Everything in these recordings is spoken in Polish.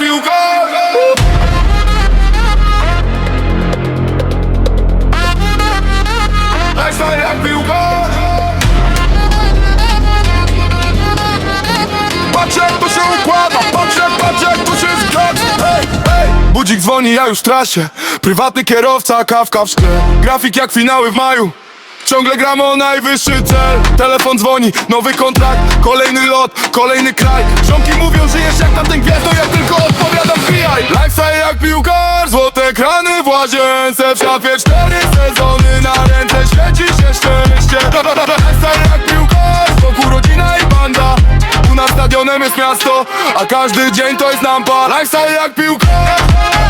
Piłka! Lifestyle jak piłka! Patrz jak to się układa, patrz jak, patrz jak to się zgadza Hej, hej! Budzik dzwoni, ja już trasie. Prywatny kierowca, kawka w szkle. Grafik jak finały w maju Ciągle gramy o najwyższy cel. Telefon dzwoni, nowy kontrakt Kolejny lot, kolejny kraj. Żonki mówią, żyjesz jak na ten gwiazdo Ja tylko odpowiadam wbijaj. Lifestyle jak piłkarz Złote ekrany w łazience. W szafie cztery sezony Na ręce świeci się szczęście. Lifestyle jak piłkarz Wokół rodzina i banda. Tu nad stadionem jest miasto A każdy dzień to jest lampa Lifestyle jak piłkarz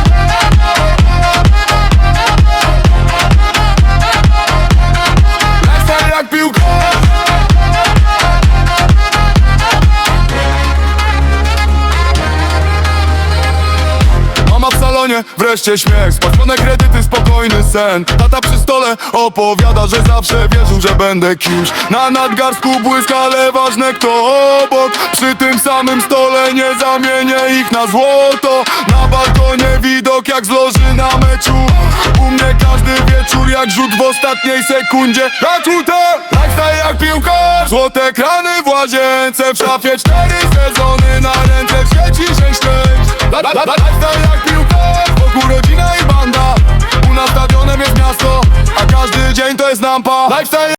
wreszcie śmiech. Spłacone kredyty, spokojny sen. Tata przy stole opowiada, że zawsze wierzył, że będę kimś. Na nadgarstku błysk, ale ważne kto obok. Przy tym samym stole nie zamienię ich na złoto. Na balkonie widok jak z loży na meczu. U mnie każdy wieczór jak rzut w ostatniej sekundzie. Raczute, lifestyle jak piłkarz! Złote ekrany w łazience. W szafie cztery sezony na ręce. W sieci la- la- Lifestyle jak dzień to jest lampa. Lifestyle